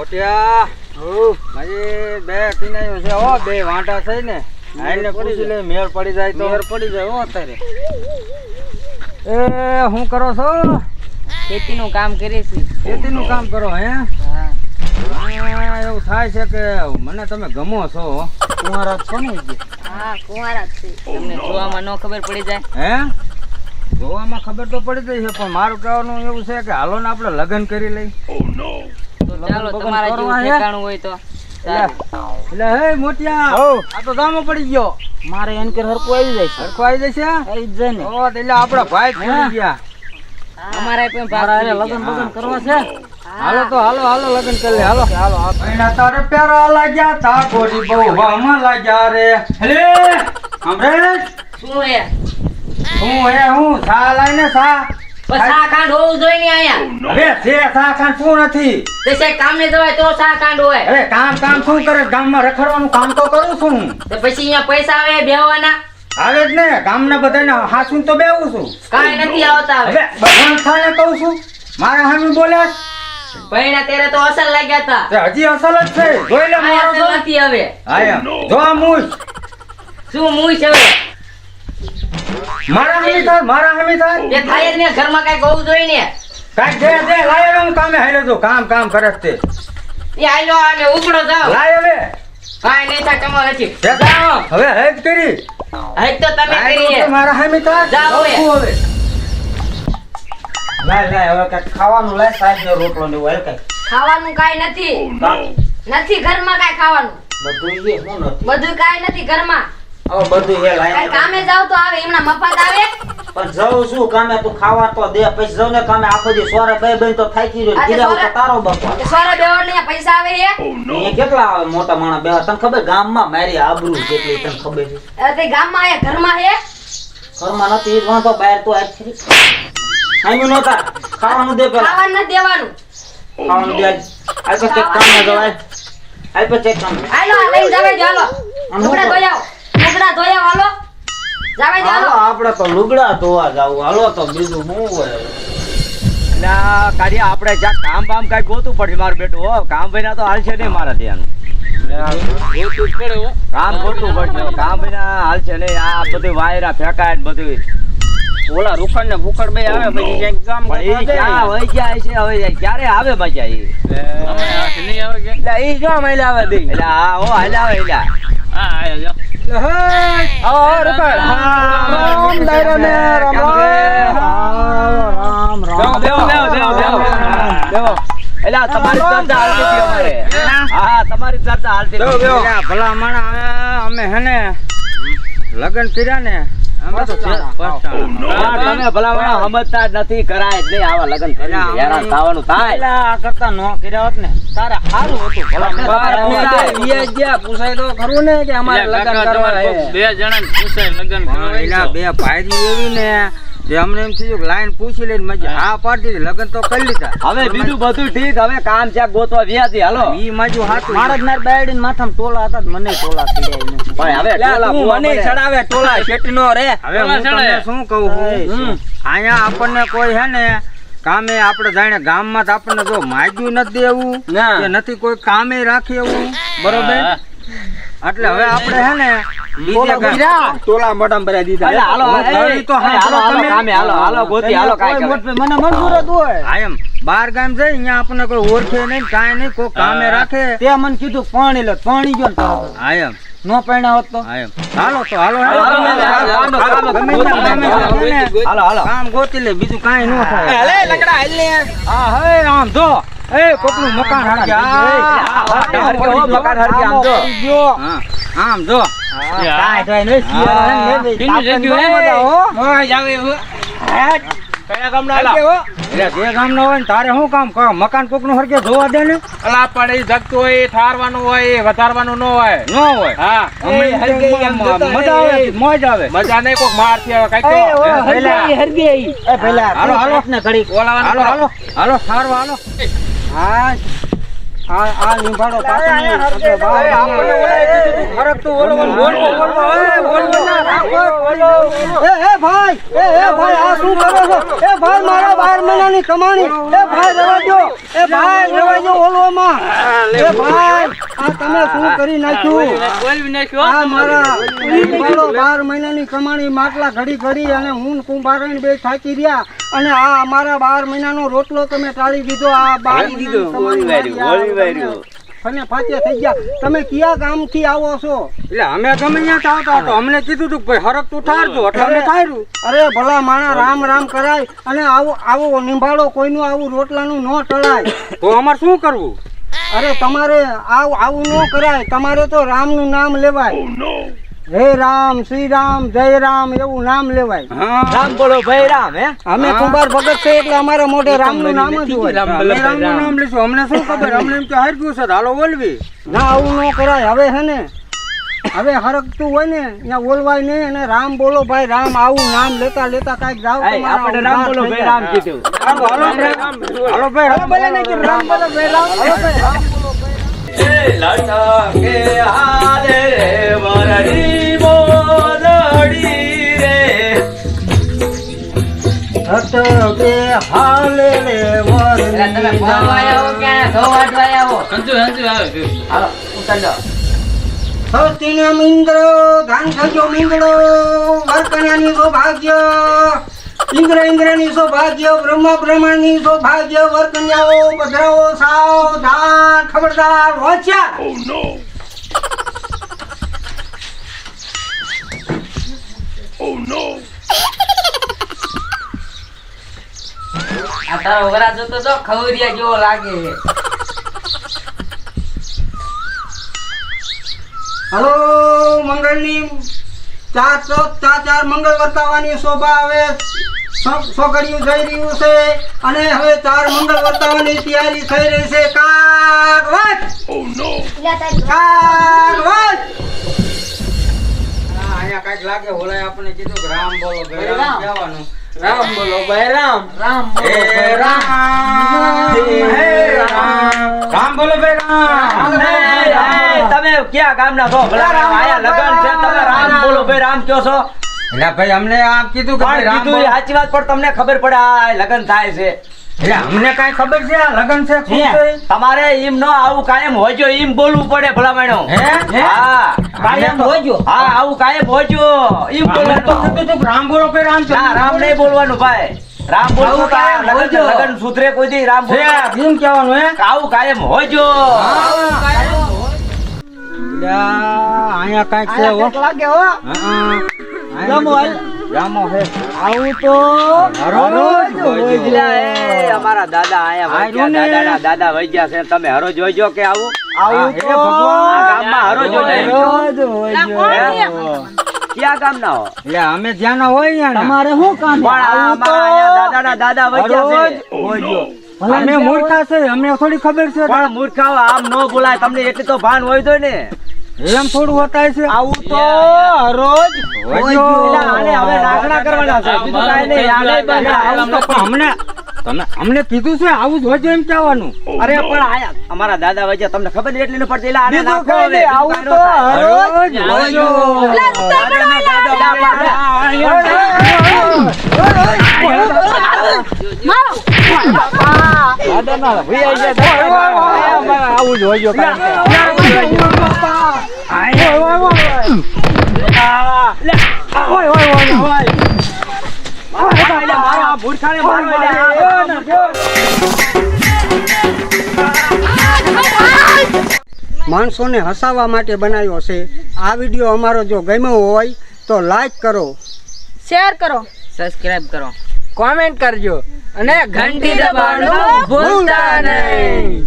મોટિયા. મારી બે કિનાઈઓ છે હો બે વાંટા છે ને. આઈને પૂછી લે મેળ પડી જાય તો. મેળ પડી જાય હો અત્યારે. એ હું કરો છો? ખેતીનું કામ કરીએ છીએ. ખેતીનું કામ કરો હે? હા. એવું થાય છે કે મને તમે ગમો છો કુંવારા છો ને હા કુંવારા છે તમને જોવામાં ન ખબર પડી જાય? હે? જોવામાં ખબર તો પડી ગઈ છે પણ મારું કહેવાનું એવું છે કે હાલો ને આપણે લગ્ન કરી લઈ ચાલો તમારા જેવું કરવા ઠેકાણું હોય તો. એટલે હે મોટિયા. આ તો દામો પડી ગયો. મારે એન કે હરકું આવી જાય સરખો આવી જશે? આવી જાય ને. ઓ એટલે આપણા ભાઈ જ ગયા. અમારે પણ ભાગ પડી બગન કરવા છે? હાલો તો હાલો હાલો લગન કરી લે. હાલો. હાલો પૈણા તારે પ્યારા લાગ્યા તા ગોડી બહુ વામા લાગ્યા રે. હેલે! અમરેશ શું હે? હું હે હું? સા લાઈને સા. બસ કાંડ હોવું જોઈએ ને અહીંયા. હવે છે સા શું નથી? તે સાહેબ કામને જવાય તો સા કાંડ હોય. અરે કામ કામ શું કરે? ગામમાં રખડવાનું કામ તો કરું છું. તો પછી અહીંયા પૈસા આવે બેહવાના? આવે જ ને. ગામના બધાને હાસું તો બેવું છું. કાંઈ નથી આવતા હવે. હવે ભગવાન ખાને કહું છું. મારા હામી બોલે પૈણા ત્યારે તો અસર લાગ્યા હતા. હજી અસલ જ છે. જોઈ લે મારો નથી હવે. આયા. જો આ મૂછ. શું મુઈ હવે? મારા હમી થાય મારા હમી થાય. એ થાય જ ને ઘરમાં કઈ કહું જોઈ ને. કાંઈક દે દે લાય હું કામે હાલ્યો તો કામ કામ કરે તે. એ આયલો અને ઉપડો જાવ લાય હવે કાંઈ નહીં થાય તમારે નથી હવે હેજ કરી. હજ તો તમે કરી છે. મારા હમી થાય. જાવ હવે. લાય લાય હવે કઈ ખાવાનું લાય સાહેબ નો રોટલો ને એવું કઈ ખાવાનું કાઈ નથી. નથી ઘરમાં કાઈ ખાવાનું. બધું છે શું નથી? બધું કાંઈ નથી ઘરમાં. હવે બધું હે લાય કાંઈ કામે જાવ તો આવે એમના મફત આવે. પણ જવું શું કામે તું ખાવા તો દે પછી જવું ને કામે આખો દી સોરે બે બેન તો થાકી રહ્યો આ તો તારો બપો સોરે બેવડ ને પૈસા આવે હે અહીંયા કેટલા આવે મોટા માણસ બેહવા તને ખબર ગામમાં મારી આબરૂ કેટલી તને ખબર છે? અ તે ગામમાં આયા ઘરમાં હે ઘરમાં નથી બહાર તો આજ ખાવાનું દે પેલા. ખાવાનું નથી દેવાનું. ખાવાનું દે આજ. ચેક કામ જવાય. આજ પછી ચેક કામ. હાલો આ લઈને જાવે જો હાલો. આમ લુગડા આવો હાલો. જાવે હાલો આપણે તો લુગડા ધોવા જાવું. હાલો તો બીજું શું હોય? એટલે કાર્ય આપણે જ્યાં કામ બામ કાંઈ ગોતું પડશે મારું બેટું હો. કામ વિના તો હાલશે નહીં મારા ધ્યાન. કામ ગોતું પડશે કામ વિના હાલશે નહીં. આ બધું વાયરા ફેંકાય ને બધું ઓલા રૂખડ ને ભૂખડ બે આવે પછી ક્યાંક કામ ક્યાં વહી જાય છે હવે ક્યારે આવે મજા ઈ? નહીં આવે કે? એટલે ઈ જો મહિલા આવે એટલે હા હો હાલ આવે એટલે હા આયા આ તમારી ચર્ચા હાલતી હતી અમારે હા હા તમારી ચર્ચા હાલતી હતી ભલા માણા અમે હે ને લગ્ન કર્યા ને તમે ભલા સમજતા જ નથી કરાય જ નહીં આવા લગ્ન કરીને હેરાન થવાનું થાય. આ કરતા નો કર્યા હોત ને તારે સારું હતું. ભલા પૂછાય, વીએ ગયા, પૂછાય તો ખરું ને કે અમારે લગ્ન કરવા બે જણા પૂછાય લગ્ન બે ભાઈ એવી ને કે અમને એમ થયું કે લાઈન પૂછી લઈને મજા. હા. પાડી દીધી લગ્ન તો કરી લીધા. હવે બીજું બધું ઠીક હવે કામ છે ગોતવા વ્યાજી હાલો. ઈ માજુ હાથું મારા નાર મારા બાયડીને માથામાં ટોલા હતા મને ટોલા પીડ્યા એને. પણ હવે ટોલા મને ચડાવે ટોલા શેઠનો રે. હવે હું તમને શું કહું હું? અહીંયા આપણને કોઈ હે ને કામે આપણે જાણે ગામમાં તો આપણને જો માગ્યું નથી દેવું કે નથી કોઈ કામે રાખે એવું. બરોબર. એટલે હવે આપણે હે ને બીજે બીજા. ટોલા મોઢામાં દીધા હાલો, તો હાલો, તમે. કામે, હાલો, હાલો, ગોતી, હાલો, કાઈ કરે. મને મંજૂર હતું હોય આયમ બાર ગામ જઈ અહીંયા આપણને કોઈ ઓળખે નહીં કાંઈ નહીં કોઈ કામે રાખે તે મને કીધું પાણી લે પાણી ગયો તરત. નો પૈણા હોત તો આયમ હાલો તો હાલો હાલો, હાલો. કામ ગોતી લે બીજું કાંઈ ન થાય હાલે, લકડા હાલ ને. આ હે આમ જો એ કોકનું મકાન હરગે આ, આ, હરગે હો, મકાન હરગે, આમ જો. આમ જો. કાંઈ થાય નહીં, શિયાળો ને, બે ટીનું તાપને જગ્યું ન હે. બધા, જાવે એવું. કયા ગામના હરગે હો. એટલે જે ગામ હોય ને તારે શું કામ? ક- મકાન કોકનું હરકે જોવા દે ને? અલા પણ એ જગતું હોય એ ઠારવાનું હોય એ વધારવાનું ન હોય. ન હોય? હા. મજા આવે મોજ આવે. મજા નહીં કોક મારથી આવે ઓ, હરગે હરગે એ પેલા હાલો, હાલો. ને ઓલાવાનું હાલો હાલો. હાલો સારું હાલો. હા આ આ નિભાડો પાછળ આપણે બહાર આપણને ઓલાએ કીધું તું, હરખતું ઓલો ઓલો બોલવો, બોલવો, ના, રાખો, બોલો. એ એ ભાઈ એ એ ભાઈ આ શું કરો છો એ ભાઈ મારા બાર મહિનાની કમાણી એ ભાઈ રવા દો એ ભાઈ રવા દો ઓલોમાં એ ભાઈ આ તમે શું કરી નાખ્યું? આ મારા નિભાડો બાર મહિનાની કમાણી માટલા ઘડી ઘડી અને હું કુંભારણ બે થાકી રહ્યા અને આ અમારા બાર મહિનાનો રોટલો તમે ટાળી દીધો આ બાર મહિનાની કમાણી અને ફાતે થઈ ગયા. તમે કયા ગામથી આવો છો? એટલે અમે ગમે ત્યાં આવતા તો અમને કીધું તું ભાઈ હરક તું ઠારજો એટલે અમે ઠાર્યું. અરે ભલા માણા રામ રામ કરાય અને આવો આવો નિંભાળો કોઈનું આવું રોટલાનું ન ટળાય. તો અમારે શું કરવું? અરે તમારે આવ આવું ન કરાય. તમારે તો રામનું નામ લેવાય. હે રામ શ્રી રામ જય રામ એવું નામ લેવાય. હા. રામ બોલો ભાઈ રામ હે? અમે કુંભાર ભગત છે એટલે અમારા મોઢે રામનું નામ જ હોય. રામનું નામ લેશું અમને શું ખબર? અમને એમ કે હારગ્યું છે તો હાલો બોલવી. ના આવું ન કરાય. હવે હે ને હવે હરકતું હોય ને ત્યાં બોલવાય નહીં અને રામ બોલો ભાઈ રામ આવું નામ લેતા લેતા કાંઈક જાવ આપણે રામ બોલો ભાઈ રામ કીધું. હાલો હાલો ભાઈ. હાલો ભાઈ હાલો બોલે નહીં કીધું રામ બોલો ભાઈ રામ હાલો ભાઈ. રામ હટકે હાલે રે. એટલે તમે ફોનમાં આયા હો કે ધો વાટવા આયા હો હંજુ હંજુ આવે છે હાલો ઉતાર સૌતીને મિંદ્રો થજો સૌભાગ્ય ઇન્દ્ર ઇન્દ્રની સૌભાગ્ય બ્રહ્મ બ્રહ્માની સૌભાગ્ય વર્કન્યાઓ પધરાઓ સાવધાન ખબરદાર હોશિયાર આ તારો વરા જોતો તો ખવરિયા જેવો લાગે. છે હલો મંગળની ચાર ચોક ચાર ચાર મંગળ વર્તાવાની શોભા આવે. સો- સોગડિયું થઈ રહ્યું છે અને હવે ચાર મંગળ વર્તાવાની તૈયારી થઈ રહી છે. કાગવત! કાગવત! હા, અહીંયા કાંઈક લાગે હોલાય આપણે કીધું કે રામ બોલો રામ કહેવાનું રામ બોલો ભાઈ રામ. રામ હે રામ. હે રામ. રામ. બોલો ભાઈ રામ. એ, તમે ક્યાં ગામના છો? ભલા રામ આયા લગન છે. તમે રામ. બોલો ભાઈ રામ કયો છો? એટલે ભાઈ અમને આમ કીધું કે રામ કીધું સાચી વાત પણ તમને ખબર પડે આ લગન થાય છે. એટલે અમને કાંઈ ખબર છે? આ લગન છે? શું છે? તમારે એમ ન આવું કાયમ હોજો એમ બોલવું પડે ભલા માણો હે? કાયમ હોજો? હા આવું કાયમ હોજો એમ બોલવાનું તો બોલવાનું. કીધું તું રામ બોલો કે રામ ના રામ નહીં બોલવાનું ભાઈ. રામ બોલવું કાયમ લગન. લગન સુધરે કોઈ દી રામ છે એમ કહેવાનું હે? આવું કાયમ હોજો. અહીંયા કંઈક છે હો. લાગે હો. હા, હા. રામો હાલ. રામો હે આવું તો હરોજ હોજો. અમારા દાદા આયા આયરું વૈજ્યા, ને. દાદાના દાદા વૈજ્યા છે તમે હરોજ હોજો કે આવું આવું તો ગામમાં હરોજ હોજો. હરોજ હોજો. ક્યાં હો એટલે અમે ધ્યાન હોય અમારે શું કામ પણ આ અમારા દાદાના દાદા હરોજ છે. અમે મૂર્ખા છે અમને થોડી ખબર છે પણ મૂર્ખાઓ આમ ન બોલાય તમને એટલી તો ભાન હોય તો ને એમ થોડું હોતાય છે આવું તો રોજ આને હવે નાખણા કરવાના છે બીજું કાંઈ નહીં આને આવું તો પણ અમને તમે અમને કીધું છે આવું જ હોજો એમ કહેવાનું અરે પણ આયા અમારા દાદા વૈજ્યા તમને ખબર નહીં એટલી પડતી એટલે આને નાખો હવે, આવું તો રોજ. દાદા વૈજ્યા. દાદાના વૈજ્યા દાદા. અમારા આવું જ. એટલે મારો આ મૂર્ખાને મારો એટલે આ- માણસોને હસાવવા માટે બનાવ્યો છે. આ વીડિયો અમારો જો ગમ્યો હોય તો લાઈક કરો. શેર કરો. સબસ્ક્રાઈબ કરો. કોમેન્ટ કરજો. અને ઘંટી દબાવવાનું ભૂલતા નહીં.